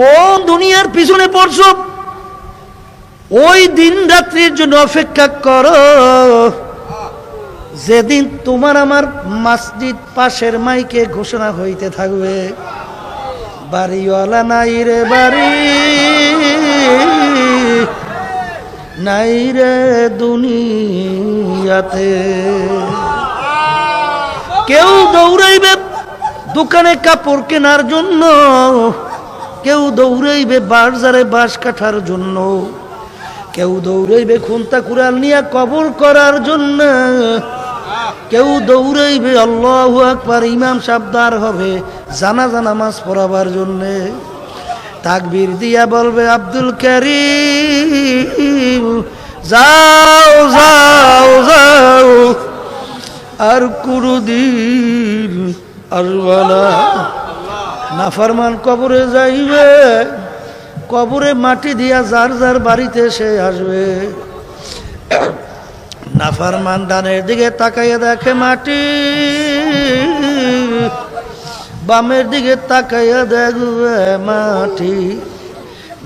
কোন দুনিয়ার পিছনে পড়ছো? ওই দিন রাত্রির জন্য অপেক্ষা করো। যেদিন তোমার আমার মসজিদ পাশের মাইকে ঘোষণা হইতে থাকবে। বাড়িওয়ালা নাই রে বাড়ি। নাই রে দুনিয়াতে। কেউ দৌড়াইবে দোকানে কাপড় কেনার জন্য। কেউ দৌড়াইবে বাজারে বাঁশ কাটার জন্য। কেউ দৌড়াইবে খুন্তা কুড়াল নিয়ে কবর করার জন্য। কেউ দৌড়াইবে আল্লাহ আকবার, ইমাম সাবদার হবে জানা জানা মাছ পড়াবার জন্যে। তাকবীর দিয়া বলবে, আব্দুল করিম, যাও যাও যাও, আর কুরুদিন আসবানা নাফারমান কবরে যাইবে, কবরে মাটি দিয়া যার যার বাড়িতে সে আসবে। নাফারমান ডানের দিকে তাকাইয়া দেখে মাটি, বামের দিকে তাকাইয়া দেখবে মাটি,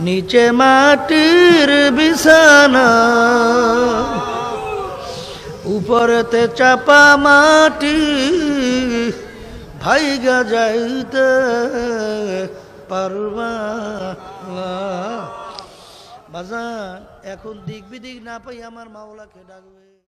নিচে মাটির বিছানা, উপরেতে চাপা মাটি। ভাইগা যাইতে পারবা বাজা এখন দিক বিদিক না পাই আমার মাওলাকে ডাকবে।